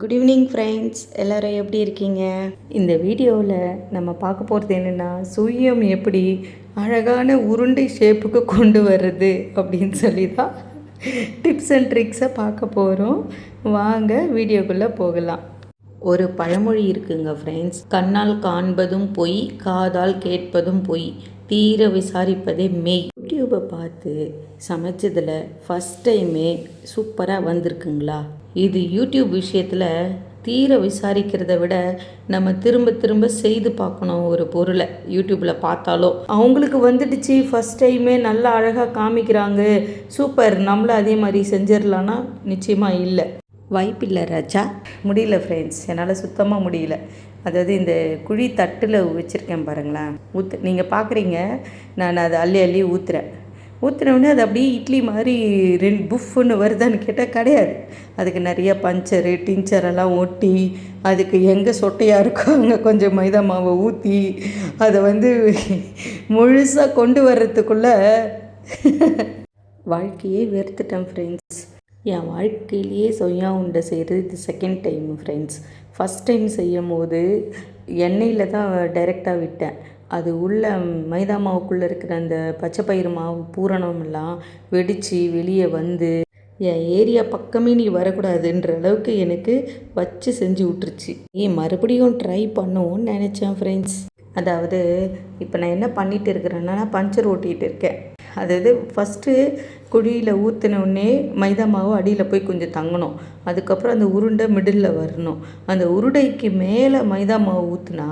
Good evening friends எல்லாரும் எப்படி இருக்கீங்க? இந்த வீடியோவில் நம்ம பார்க்க போகிறது என்னென்னா சுயம் எப்படி அழகான உருண்டை ஷேப்புக்கு கொண்டு வர்றது அப்படின்னு சொல்லி தான் டிப்ஸ் அண்ட் ட்ரிக்ஸை பார்க்க போகிறோம் வாங்க வீடியோக்குள்ளே போகலாம். ஒரு பழமொழி இருக்குங்க ஃப்ரெண்ட்ஸ் கண்ணால் காண்பதும் பொய் காதால் கேட்பதும் பொய். தீர விசாரிப்பதே மெய். யூடியூப்பை பார்த்து சமைச்சதில் ஃபஸ்ட் டைமே சூப்பராக வந்திருக்குங்களா? இது யூடியூப் விஷயத்தில் தீர விசாரிக்கிறத விட நம்ம திரும்ப திரும்ப செய்து பார்க்கணும் ஒரு பொருளை யூடியூப்பில் பார்த்தாலோ. அவங்களுக்கு வந்துடுச்சு ஃபஸ்ட் டைமே நல்லா அழகாக காமிக்கிறாங்க. சூப்பர் நம்மளும் அதே மாதிரி செஞ்சிடலான்னா நிச்சயமாக இல்லை. வாய்ப்பில்லை ராஜா. முடியல ஃப்ரெண்ட்ஸ் என்னால் சுத்தமாக முடியல. அதாவது இந்த குழி தட்டில் வச்சுருக்கேன் பாருங்களேன். ஊற்று நீங்கள் பார்க்குறீங்க நான் அதை அள்ளி அள்ளி ஊற்றுறேன் ஊற்றுனவுடனே அது அப்படியே இட்லி மாதிரி ரெண்டு புஃப்னு வருதான்னு கேட்டால் கிடையாது. அதுக்கு நிறைய பஞ்சரு டிஞ்சரெல்லாம் ஒட்டி அதுக்கு எங்கே சொட்டையாக இருக்கோ அங்கே கொஞ்சம் மைதா மாவை ஊற்றி அதை வந்து முழுசாக கொண்டு வர்றதுக்குள்ளே வாழ்க்கையே வெறுத்துட்டேன் ஃப்ரெண்ட்ஸ் என் வாழ்க்கையிலேயே சொய்யா உண்டை செய்கிறது இது second time friends first time செய்யும் போது எண்ணெயில் தான் டைரெக்டாக விட்டேன். அது உள்ள மைதா மாவுக்குள்ளே இருக்கிற அந்த பச்சை பயிறு மாவு பூரணமெல்லாம் வெடித்து வெளியே வந்து என் ஏரியா பக்கமே நீ வரக்கூடாதுன்ற அளவுக்கு எனக்கு வச்சு செஞ்சு விட்டுருச்சு. ஏன் மறுபடியும் ட்ரை பண்ணுவோன்னு நினச்சேன் ஃப்ரெண்ட்ஸ் அதாவது இப்போ நான் என்ன பண்ணிகிட்டு இருக்கிறேன்னா பஞ்சர் ஓட்டிகிட்டு இருக்கேன். அதாவது ஃபஸ்ட்டு குழியில் ஊற்றினோடனே மைதா மாவு அடியில் போய் கொஞ்சம் தங்கணும். அதுக்கப்புறம் அந்த உருண்டை மிடில் வரணும். அந்த உருண்டைக்கு மேலே மைதா மாவு ஊற்றுனா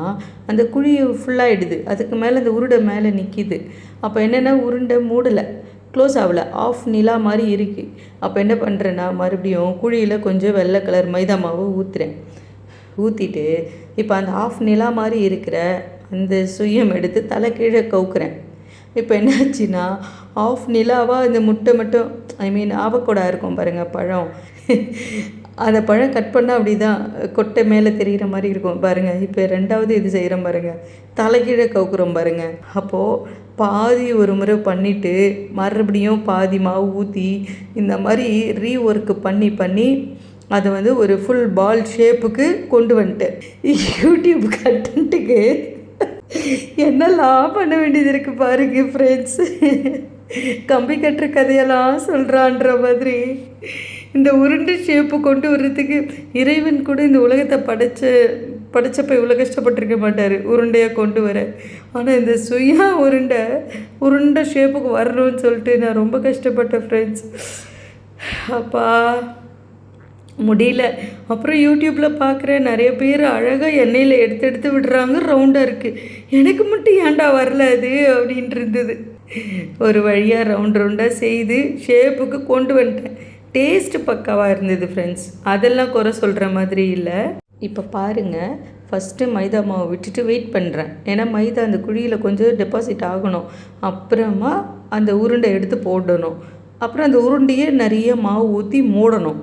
அந்த குழி ஃபுல்லாகிடுது அதுக்கு மேலே அந்த உருண்டை மேலே நிற்கிது அப்போ என்னென்னா உருண்டை மூடலை. க்ளோஸ் ஆகலை. ஆஃப் நிலா மாதிரி இருக்குது அப்போ என்ன பண்ணுறேன்னா மறுபடியும் குழியில் கொஞ்சம் வெள்ளை கலர் மைதா மாவு ஊற்றுறேன் ஊற்றிட்டு இப்போ அந்த ஆஃப் நிலா மாதிரி இருக்கிற அந்த சுயம் எடுத்து தலை கீழே கவுக்குறேன். இப்போ என்னாச்சுன்னா ஆஃப் நிலாவாக இந்த முட்டை மட்டும் ஐ மீன் ஆவக்கூடாக இருக்கும் பாருங்கள் பழம். அந்த பழம் கட் பண்ணால் அப்படி தான் கொட்டை மேலே தெரிகிற மாதிரி இருக்கும் பாருங்கள் இப்போ ரெண்டாவது இது செய்கிறோம் பாருங்கள் தலைகீழே கவுக்குறோம் பாருங்கள் அப்போது பாதி ஒரு முறை பண்ணிவிட்டு மறுபடியும் பாதி மாவு ஊற்றி இந்த மாதிரி ரீ ஒர்க்கு பண்ணி பண்ணி அதை வந்து ஒரு ஃபுல் பால் ஷேப்புக்கு கொண்டு வந்துட்டேன். யூடியூப் கண்டென்ட்டுக்கு என்னெல்லாம் பண்ண வேண்டியது இருக்குது பாருங்க ஃப்ரெண்ட்ஸ் கம்பி கட்டுற கதையெல்லாம் சொல்கிறான்ற மாதிரி இந்த உருண்டை ஷேப்பு கொண்டு வர்றதுக்கு இறைவன் கூட இந்த உலகத்தை படைச்ச படைச்சப்ப இவ்வளோ கஷ்டப்பட்டிருக்க மாட்டார் உருண்டையாக கொண்டு வர. ஆனால் இந்த சுயா உருண்டை உருண்டை ஷேப்புக்கு வரணும்னு சொல்லிட்டு நான் ரொம்ப கஷ்டப்பட்டேன் ஃப்ரெண்ட்ஸ் அப்பா. முடியல. அப்புறம் யூடியூப்பில் பார்க்குற நிறைய பேர் அழகாக எண்ணெயில் எடுத்து எடுத்து விடுறாங்க. ரவுண்டாக இருக்குது எனக்கு மட்டும் ஏன்டா வரல அது அப்படின்ட்டு இருந்தது. ஒரு வழியாக ரவுண்ட் ரவுண்டாக செய்து ஷேப்புக்கு கொண்டு வந்துட்டேன். டேஸ்ட்டு பக்காவாக இருந்தது ஃப்ரெண்ட்ஸ் அதெல்லாம் குறை சொல்கிற மாதிரி இல்லை. இப்போ பாருங்கள் ஃபஸ்ட்டு மைதா மாவு விட்டுட்டு வெயிட் பண்ணுறேன் ஏன்னா மைதா அந்த குழியில் கொஞ்சம் டெபாசிட் ஆகணும். அப்புறமா அந்த உருண்டை எடுத்து போடணும். அப்புறம் அந்த உருண்டையே நிறைய மாவு ஊற்றி மூடணும்.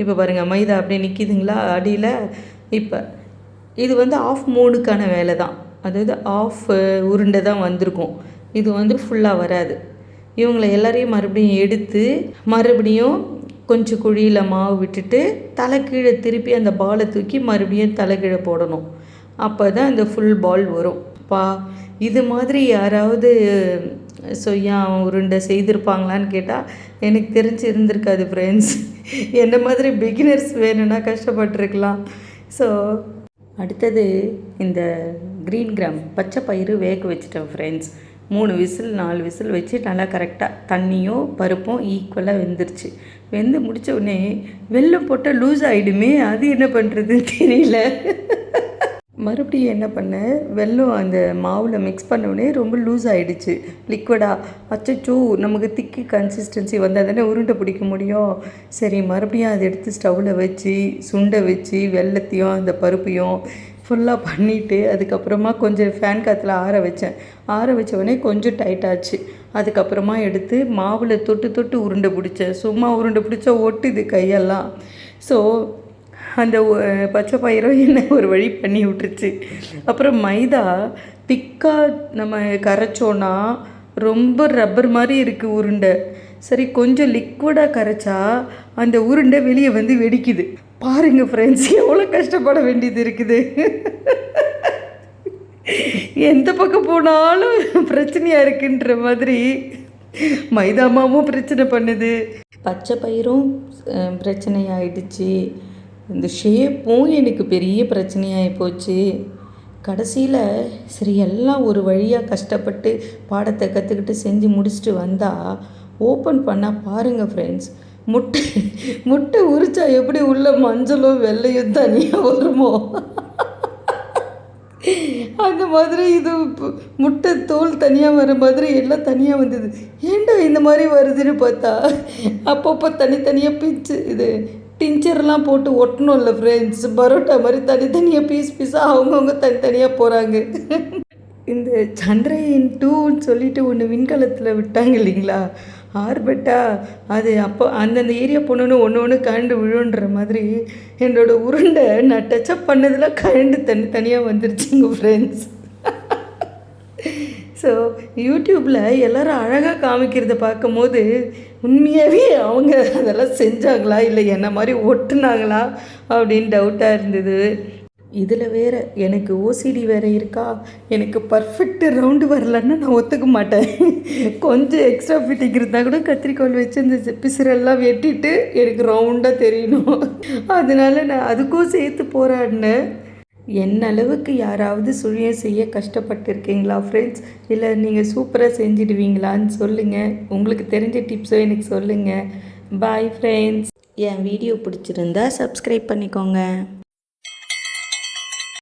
இப்போ பாருங்கள் மைதா அப்படியே நிற்கிதுங்களா அடியில் இப்போ இது வந்து ஆஃப் மூணுக்கான வேலை தான் அதாவது ஆஃப் உருண்டை தான் வந்திருக்கும். இது வந்து ஃபுல்லாக வராது. இவங்களை எல்லாரையும் மறுபடியும் எடுத்து மறுபடியும் கொஞ்சம் குழியில் மாவு விட்டுட்டு தலை கீழே திருப்பி அந்த பாலை தூக்கி மறுபடியும் தலை கீழே போடணும். அப்போ தான் அந்த ஃபுல் பால் வரும். பா இது மாதிரி யாராவது சொய்யா உருண்டை செய்திருப்பாங்களான்னு கேட்டால் எனக்கு தெரிஞ்சு இருந்திருக்காது ஃப்ரெண்ட்ஸ் என்ன மாதிரி பிகினர்ஸ் வேணும்னா கஷ்டப்பட்டுருக்கலாம். ஸோ அடுத்தது இந்த க்ரீன் கிராம் பச்சை பயிறு வேக வச்சுட்டேன் ஃப்ரெண்ட்ஸ் மூணு விசில் நாலு விசில் வச்சு நல்லா கரெக்டாக தண்ணியும் பருப்பும் ஈக்குவலாக வெந்துருச்சு. வெந்து முடித்த உடனே வெள்ளம் போட்டால் லூஸ் ஆகிடுமே அது என்ன பண்ணுறதுன்னு தெரியல. மறுபடியும் என்ன பண்ணேன் வெல்லம் அந்த மாவில் மிக்ஸ் பண்ணவுடனே ரொம்ப லூஸ் ஆகிடுச்சு லிக்விடாக அச்சச்சோ நமக்கு திக்கி கன்சிஸ்டன்சி வந்தால் தானே உருண்டை பிடிக்க முடியும். சரி மறுபடியும் அதை எடுத்து ஸ்டவ்வில் வச்சு சுண்டை வச்சு வெள்ளத்தையும் அந்த பருப்பையும் ஃபுல்லாக பண்ணிவிட்டு அதுக்கப்புறமா கொஞ்சம் ஃபேன் காற்றுல ஆற வச்சேன். ஆற வச்சவொடனே கொஞ்சம் டைட் ஆச்சு. அதுக்கப்புறமா எடுத்து மாவில் தொட்டு தொட்டு உருண்டை பிடிச்சேன். சும்மா உருண்டை பிடிச்சா ஒட்டுது கையெல்லாம். ஸோ அந்த பச்சை பயிரும் என்ன ஒரு வழி பண்ணி விட்டுருச்சு. அப்புறம் மைதா திக்காக நம்ம கரைச்சோன்னா ரொம்ப ரப்பர் மாதிரி இருக்குது உருண்டை. சரி கொஞ்சம் லிக்விடாக கரைச்சா அந்த உருண்டை வெளியே வந்து வெடிக்குது. பாருங்கள் ஃப்ரெண்ட்ஸ் எவ்வளோ கஷ்டப்பட வேண்டியது இருக்குது. எந்த பக்கம் போனாலும் பிரச்சனையாக இருக்குன்ற மாதிரி மைதா மாவும் பிரச்சனை பண்ணுது. பச்சை பயிரும் அஹ், பிரச்சனையாயிடுச்சு. இந்த ஷேப்பும் எனக்கு பெரிய பிரச்சனையாகி போச்சு. கடைசியில் சரி எல்லாம் ஒரு வழியாக கஷ்டப்பட்டு பாடத்தை கற்றுக்கிட்டு செஞ்சு முடிச்சுட்டு வந்தால் ஓப்பன் பண்ணால் பாருங்கள் ஃப்ரெண்ட்ஸ் முட்டை முட்டை உரிச்சா எப்படி உள்ள மஞ்சளும் வெள்ளையும் தனியாக வருமோ? அந்த மாதிரி இது பு- முட்டை தோல் தனியாக வர மாதிரி எல்லாம் தனியாக வந்தது. ஏண்டா இந்த மாதிரி வருதுன்னு பார்த்தா அப்பப்போ தனித்தனியாக பிச்சு இது டிஞ்சர்லாம் போட்டு ஒட்டணும் இல்லை ஃப்ரெண்ட்ஸ் பரோட்டா மாதிரி தனித்தனியாக பீஸ் பீஸாக அவங்கவுங்க தனித்தனியாக போகிறாங்க இந்த சந்திரயன் டூன்னு சொல்லிட்டு ஒன்று விண்கலத்தில் விட்டாங்க இல்லைங்களா? ஆர்பட்டா அது அப்போ அந்தந்த ஏரியா போனோன்னு ஒன்று ஒன்று கழண்டு விழுன்ற மாதிரி என்னோடய உருண்டை நான் டச்சப் பண்ணதில் கழண்டு தனி தனியாக வந்துருச்சுங்க ஃப்ரெண்ட்ஸ் ஸோ யூடியூப்பில் எல்லோரும் அழகாக காமிக்கிறத பார்க்கும்போது உண்மையாகவே அவங்க அதெல்லாம் செஞ்சாங்களா? இல்லை என்ன மாதிரி ஒட்டுனாங்களா? அப்படின்னு டவுட்டாக இருந்தது. இதில் வேற எனக்கு ஓசிடி வேறு இருக்கா? எனக்கு பர்ஃபெக்ட் ரவுண்டு வரலன்னா நான் ஒத்துக்க மாட்டேன். கொஞ்சம் எக்ஸ்ட்ரா ஃபிட்டிங் இருந்தால் கூட கத்திரிக்கோல் வச்சு இந்த பிசுரெல்லாம் வெட்டிட்டு எனக்கு ரவுண்டாக தெரியணும். அதனால நான் அதுக்கும் சேர்த்து போராடினேன். என்னளவுக்கு யாராவது சுழியம் செய்ய கஷ்டப்பட்டிருக்கீங்களா ஃப்ரெண்ட்ஸ் இல்லை நீங்கள் சூப்பராக செஞ்சிடுவீங்களான்னு சொல்லுங்கள் உங்களுக்கு தெரிஞ்ச டிப்ஸோ எனக்கு சொல்லுங்கள் பாய் ஃப்ரெண்ட்ஸ் என் வீடியோ பிடிச்சிருந்தா சப்ஸ்கிரைப் பண்ணிக்கோங்க.